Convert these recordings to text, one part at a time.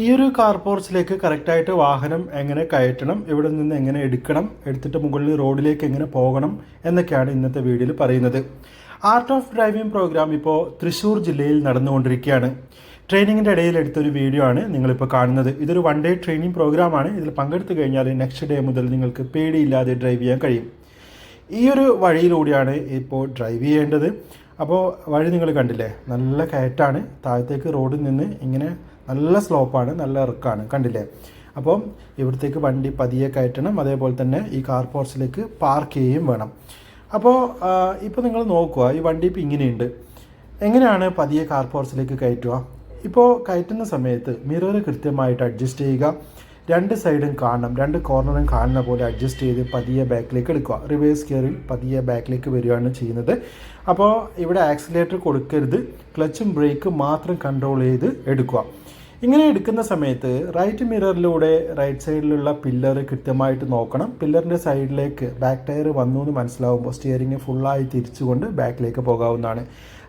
ഈ ഒരു കാർ പോർച്ചിലേക്ക് കറക്റ്റായിട്ട് വാഹനം എങ്ങനെ കയറ്റണം ഇവിടെ നിന്ന് എങ്ങനെ എടുക്കണം എടുത്തിട്ട് മുകളിൽ റോഡിലേക്ക് എങ്ങനെ പോകണം എന്നൊക്കെയാണ് ഇന്നത്തെ വീഡിയോയിൽ പറയുന്നത്. ആർട്ട് ഓഫ് ഡ്രൈവിംഗ് പ്രോഗ്രാം ഇപ്പോൾ തൃശ്ശൂർ ജില്ലയിൽ നടന്നുകൊണ്ടിരിക്കുകയാണ്. ട്രെയിനിങ്ങിന്റെ ഇടയിൽ എടുത്തൊരു വീഡിയോ ആണ് നിങ്ങളിപ്പോൾ കാണുന്നത്. ഇതൊരു വൺ ഡേ ട്രെയിനിങ് പ്രോഗ്രാമാണ് ഇതിൽ പങ്കെടുത്തു കഴിഞ്ഞാൽ നെക്സ്റ്റ് ഡേ മുതൽ നിങ്ങൾക്ക് പേടിയില്ലാതെ ഡ്രൈവ് ചെയ്യാൻ കഴിയും. ഈ ഒരു വഴിയിലൂടെയാണ് ഇപ്പോൾ ഡ്രൈവ് ചെയ്യേണ്ടത്. അപ്പോൾ വഴി നിങ്ങൾ കണ്ടില്ലേ? നല്ല കയറ്റാണ്. താഴത്തേക്ക് റോഡിൽ നിന്ന് ഇങ്ങനെ നല്ല സ്ലോപ്പാണ് നല്ല ഇറക്കാണ്. കണ്ടില്ലേ? അപ്പോൾ ഇവിടത്തേക്ക് വണ്ടി പതിയെ കയറ്റണം. അതേപോലെ തന്നെ ഈ കാർ പോർച്ചിലേക്ക് പാർക്ക് ചെയ്യുകയും വേണം. അപ്പോൾ ഇപ്പോൾ നിങ്ങൾ നോക്കുക ഈ വണ്ടി ഇപ്പോൾ ഇങ്ങനെയുണ്ട്. എങ്ങനെയാണ് പതിയെ കാർ പോർച്ചിലേക്ക് കയറ്റുക? ഇപ്പോൾ കയറ്റുന്ന സമയത്ത് മിറർ കൃത്യമായിട്ട് അഡ്ജസ്റ്റ് ചെയ്യുക. രണ്ട് സൈഡും കാണണം രണ്ട് കോർണറും കാണുന്ന പോലെ അഡ്ജസ്റ്റ് ചെയ്ത് പതിയെ ബാക്കിലേക്ക് എടുക്കുക. റിവേഴ്സ് ഗിയറിൽ പതിയെ ബാക്കിലേക്ക് വരികയാണ് ചെയ്യുന്നത്. അപ്പോൾ ഇവിടെ ആക്സിലേറ്റർ കൊടുക്കരുത്. ക്ലച്ചും ബ്രേക്കും മാത്രം കൺട്രോൾ ചെയ്ത് എടുക്കുക. ഇങ്ങനെ എടുക്കുന്ന സമയത്ത് റൈറ്റ് മിററിലൂടെ റൈറ്റ് സൈഡിലുള്ള പില്ലർ കൃത്യമായിട്ട് നോക്കണം. പില്ലറിന്റെ സൈഡിലേക്ക് ബാക്ക് ടയർ വന്നു എന്ന് മനസ്സിലാവുമ്പോൾ സ്റ്റിയറിംഗ് ഫുള്ളായി തിരിച്ചുകൊണ്ട് ബാക്കിലേക്ക് പോകാവുന്നതാണ്.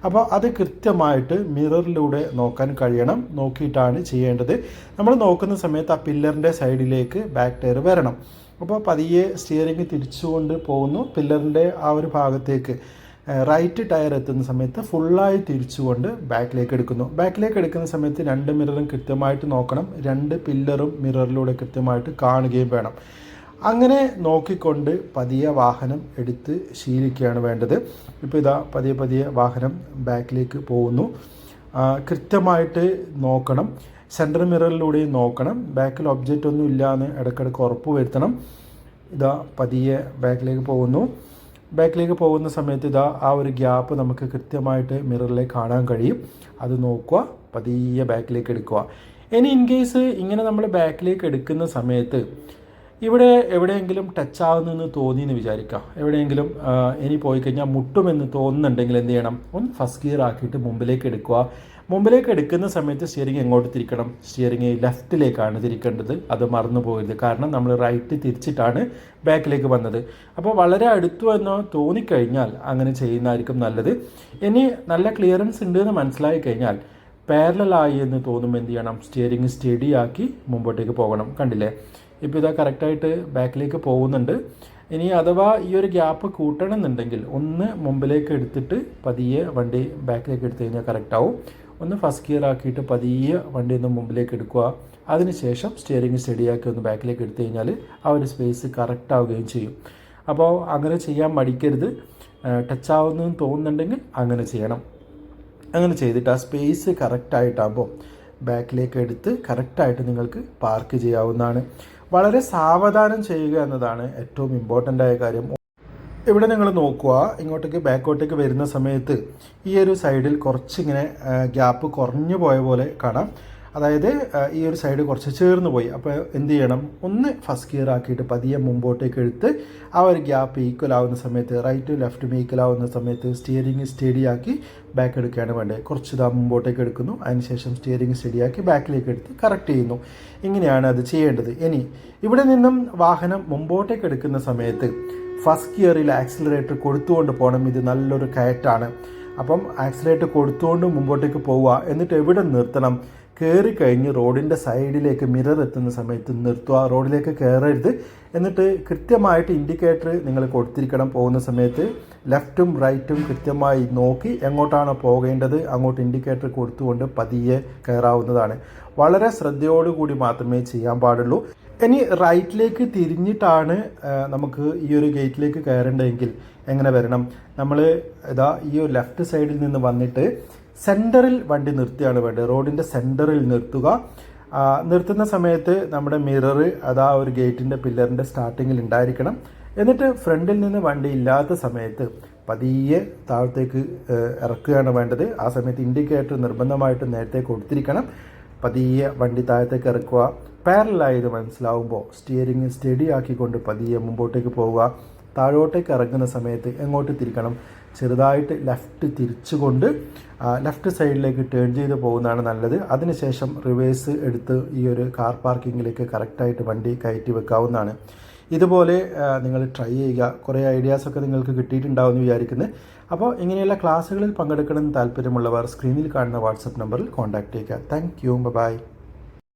അപ്പോൾ അത് കൃത്യമായിട്ട് മിററിലൂടെ നോക്കാൻ കഴിയണം. നോക്കിയിട്ടാണ് ചെയ്യേണ്ടത്. നമ്മൾ നോക്കുന്ന സമയത്ത് ആ പില്ലറിന്റെ സൈഡിലേക്ക് ബാക്ക് ടയർ വരണം. അപ്പോൾ പതിയെ സ്റ്റിയറിംഗ് തിരിച്ചുകൊണ്ട് പോകുന്നു. പില്ലറിന്റെ ആ ഒരു ഭാഗത്തേക്ക്. റൈറ്റ് ടയർ എത്തുന്ന സമയത്ത് ഫുള്ളായി തിരിച്ചുകൊണ്ട് ബാക്കിലേക്ക് എടുക്കുന്നു. ബാക്കിലേക്ക് എടുക്കുന്ന സമയത്ത് രണ്ട് മിററും കൃത്യമായിട്ട് നോക്കണം. രണ്ട് പില്ലറും മിററിലൂടെ കൃത്യമായിട്ട് കാണുകയും വേണം. അങ്ങനെ നോക്കിക്കൊണ്ട് പതിയെ വാഹനം എടുത്ത് ശീലിക്കുകയാണ് വേണ്ടത്. ഇപ്പോൾ ഇതാ പതിയെ പതിയെ വാഹനം ബാക്കിലേക്ക് പോകുന്നു. കൃത്യമായിട്ട് നോക്കണം. സെന്റർ മിററിലൂടെയും നോക്കണം. ബാക്കിൽ ഒബ്ജക്റ്റ് ഒന്നും ഇല്ലയെന്ന് ഇടയ്ക്കിടയ്ക്ക് ഉറപ്പ് വരുത്തണം. ഇതാ പതിയെ ബാക്കിലേക്ക് പോകുന്നു. ബാക്കിലേക്ക് പോകുന്ന സമയത്ത് ഇതാ ആ ഒരു ഗ്യാപ്പ് നമുക്ക് കൃത്യമായിട്ട് മിററിലേക്ക് കാണാൻ കഴിയും. അത് നോക്കുക പതിയെ ബാക്കിലേക്ക് എടുക്കുക. ഇനി ഇൻ കേസ് ഇങ്ങനെ നമ്മൾ ബാക്കിലേക്ക് എടുക്കുന്ന സമയത്ത് ഇവിടെ എവിടെയെങ്കിലും ടച്ച് ആവുന്നെന്ന് തോന്നി എന്ന് വിചാരിക്കാം. എവിടെയെങ്കിലും ഇനി പോയി കഴിഞ്ഞാൽ മുട്ടുമെന്ന് തോന്നുന്നുണ്ടെങ്കിൽ എന്ത് ചെയ്യണം? ഒന്ന് ഫസ്റ്റ് ഗിയർ ആക്കിയിട്ട് മുമ്പിലേക്ക് എടുക്കുക. മുമ്പിലേക്ക് എടുക്കുന്ന സമയത്ത് സ്റ്റിയറിംഗ് എങ്ങോട്ട് തിരിക്കണം? സ്റ്റിയറിംഗ് ലെഫ്റ്റിലേക്കാണ് തിരിക്കേണ്ടത്. അത് മറന്നു പോകരുത്. കാരണം നമ്മൾ റൈറ്റ് തിരിച്ചിട്ടാണ് ബാക്കിലേക്ക് വന്നത്. അപ്പോൾ വളരെ അടുത്തു എന്ന് തോന്നിക്കഴിഞ്ഞാൽ അങ്ങനെ ചെയ്യുന്നതായിരിക്കും നല്ലത്. ഇനി നല്ല ക്ലിയറൻസ് ഉണ്ട് എന്ന് മനസ്സിലായി കഴിഞ്ഞാൽ പാരലായി എന്ന് തോന്നുമ്പോൾ എന്ത് ചെയ്യണം? സ്റ്റിയറിംഗ് സ്റ്റഡി ആക്കി മുമ്പോട്ടേക്ക് പോകണം. കണ്ടില്ലേ? ഇപ്പോൾ ഇതാ കറക്റ്റായിട്ട് ബാക്കിലേക്ക് പോകുന്നുണ്ട്. ഇനി അഥവാ ഈ ഒരു ഗ്യാപ്പ് കൂട്ടണമെന്നുണ്ടെങ്കിൽ ഒന്ന് മുമ്പിലേക്ക് എടുത്തിട്ട് പതിയെ വണ്ടി ബാക്കിലേക്ക് എടുത്തു കഴിഞ്ഞാൽ കറക്റ്റാവും. ഒന്ന് ഫസ്റ്റ് ഗിയർ ആക്കിയിട്ട് പതിയെ വണ്ടി ഒന്ന് മുമ്പിലേക്ക് എടുക്കുക. അതിനുശേഷം സ്റ്റിയറിംഗ് സ്റ്റഡിയാക്കി ഒന്ന് ബാക്കിലേക്ക് എടുത്തു കഴിഞ്ഞാൽ ആ ഒരു സ്പേസ് കറക്റ്റ് ആവുകയും ചെയ്യും. അപ്പോൾ അങ്ങനെ ചെയ്യാൻ മടിക്കരുത്. ടച്ച് ആവുന്നതെന്ന് തോന്നുന്നുണ്ടെങ്കിൽ അങ്ങനെ ചെയ്യണം. അങ്ങനെ ചെയ്തിട്ട് ആ സ്പേസ് കറക്റ്റായിട്ടാകുമ്പോൾ ബാക്കിലേക്ക് എടുത്ത് കറക്റ്റായിട്ട് നിങ്ങൾക്ക് പാർക്ക് ചെയ്യാവുന്നതാണ്. വളരെ സാവധാനം ചെയ്യുക എന്നതാണ് ഏറ്റവും ഇമ്പോർട്ടന്റ് ആയ കാര്യം. ഇവിടെ നിങ്ങൾ നോക്കുക ഇങ്ങോട്ടേക്ക് ബാക്കോട്ടേക്ക് വരുന്ന സമയത്ത് ഈ ഒരു സൈഡിൽ കുറച്ചിങ്ങനെ ഗ്യാപ്പ് കുറഞ്ഞു പോയ പോലെ കാണാം. അതായത് ഈ ഒരു സൈഡ് കുറച്ച് ചേർന്ന് പോയി. അപ്പോൾ എന്ത് ചെയ്യണം? ഒന്ന് ഫസ്റ്റ് ഗിയർ ആക്കിയിട്ട് പതിയെ മുമ്പോട്ടേക്ക് എടുത്ത് ആ ഒരു ഗ്യാപ്പ് ഈക്വൽ ആവുന്ന സമയത്ത് റൈറ്റും ലെഫ്റ്റും ഈക്വൽ ആവുന്ന സമയത്ത് സ്റ്റിയറിംഗ് സ്റ്റഡി ആക്കി ബാക്ക് എടുക്കുകയാണ് വേണ്ടത്. കുറച്ച് ഇതാ മുമ്പോട്ടേക്ക് എടുക്കുന്നു. അതിനുശേഷം സ്റ്റിയറിംഗ് സ്റ്റഡി ആക്കി ബാക്കിലേക്ക് എടുത്ത് കറക്റ്റ് ചെയ്യുന്നു. ഇങ്ങനെയാണ് അത് ചെയ്യേണ്ടത്. ഇനി ഇവിടെ നിന്നും വാഹനം മുമ്പോട്ടേക്ക് എടുക്കുന്ന സമയത്ത് ഫസ്റ്റ് ഗിയറിൽ ആക്സിലറേറ്റർ കൊടുത്തുകൊണ്ട് പോകണം. ഇത് നല്ലൊരു കയറ്റാണ്. അപ്പം ആക്സിലേറ്റർ കൊടുത്തുകൊണ്ട് മുമ്പോട്ടേക്ക് പോവുക. എന്നിട്ട് എവിടെ നിർത്തണം? കയറി കഴിഞ്ഞ് റോഡിന്റെ സൈഡിലേക്ക് മിറർ എത്തുന്ന സമയത്ത് നിർത്തുക റോഡിലേക്ക് കയറരുത് എന്നിട്ട് കൃത്യമായിട്ട് ഇൻഡിക്കേറ്റർ നിങ്ങൾ കൊടുത്തിരിക്കണം പോകുന്ന സമയത്ത്. ലെഫ്റ്റും റൈറ്റും കൃത്യമായി നോക്കി എങ്ങോട്ടാണ് പോകേണ്ടത്. അങ്ങോട്ട് ഇൻഡിക്കേറ്റർ കൊടുത്തുകൊണ്ട് പതിയെ കയറാവുന്നതാണ് വളരെ ശ്രദ്ധയോടുകൂടി മാത്രമേ ചെയ്യാൻ പാടുള്ളൂ. ഇനി റൈറ്റിലേക്ക് തിരിഞ്ഞിട്ടാണ് നമുക്ക് ഈ ഒരു ഗേറ്റിലേക്ക് കയറേണ്ടതെങ്കിൽ എങ്ങനെ വരണം? നമ്മൾ ഇതാ ഈ ഒരു ലെഫ്റ്റ് സൈഡിൽ നിന്ന് വന്നിട്ട് സെന്ററിൽ വണ്ടി നിർത്തിയാണ് വേണ്ടത്. റോഡിന്റെ സെന്ററിൽ നിർത്തുക. നിർത്തുന്ന സമയത്ത് നമ്മുടെ മിറർ അതാ ഒരു ഗേറ്റിന്റെ പില്ലറിന്റെ സ്റ്റാർട്ടിങ്ങിൽ ഉണ്ടായിരിക്കണം. എന്നിട്ട് ഫ്രണ്ടിൽ നിന്ന് വണ്ടി ഇല്ലാത്ത സമയത്ത് പതിയെ താഴത്തേക്ക് ഇറക്കുകയാണ് വേണ്ടത്. ആ സമയത്ത് ഇൻഡിക്കേറ്റർ നിർബന്ധമായിട്ട് നേരത്തെ കൊടുത്തിരിക്കണം. പതിയെ വണ്ടി താഴത്തേക്ക് ഇറക്കുക. പാരലായത് മനസ്സിലാവുമ്പോൾ സ്റ്റിയറിംഗ് സ്റ്റഡി ആക്കിക്കൊണ്ട് പതിയെ മുമ്പോട്ടേക്ക് പോവുക. താഴോട്ടേക്ക് ഇറങ്ങുന്ന സമയത്ത് എങ്ങോട്ട് തിരിക്കണം? ചെറുതായിട്ട് ലെഫ്റ്റ് തിരിച്ചുകൊണ്ട് ലെഫ്റ്റ് സൈഡിലേക്ക് ടേൺ ചെയ്ത് പോകുന്നതാണ് നല്ലത്. അതിനുശേഷം റിവേഴ്സ് എടുത്ത് ഈ ഒരു കാർ പാർക്കിങ്ങിലേക്ക് കറക്റ്റായിട്ട് വണ്ടി കയറ്റി വെക്കാവുന്നതാണ്. ഇതുപോലെ നിങ്ങൾ ട്രൈ ചെയ്യുക. കുറേ ഐഡിയാസൊക്കെ നിങ്ങൾക്ക് കിട്ടിയിട്ടുണ്ടാവും എന്ന് വിചാരിക്കുന്നത് അപ്പോൾ ഇങ്ങനെയുള്ള ക്ലാസ്സുകളിൽ പങ്കെടുക്കണമെന്ന് താല്പര്യമുള്ളവർ സ്ക്രീനിൽ കാണുന്ന വാട്സപ്പ് നമ്പറിൽ കോൺടാക്റ്റ് ചെയ്യുക. Thank you by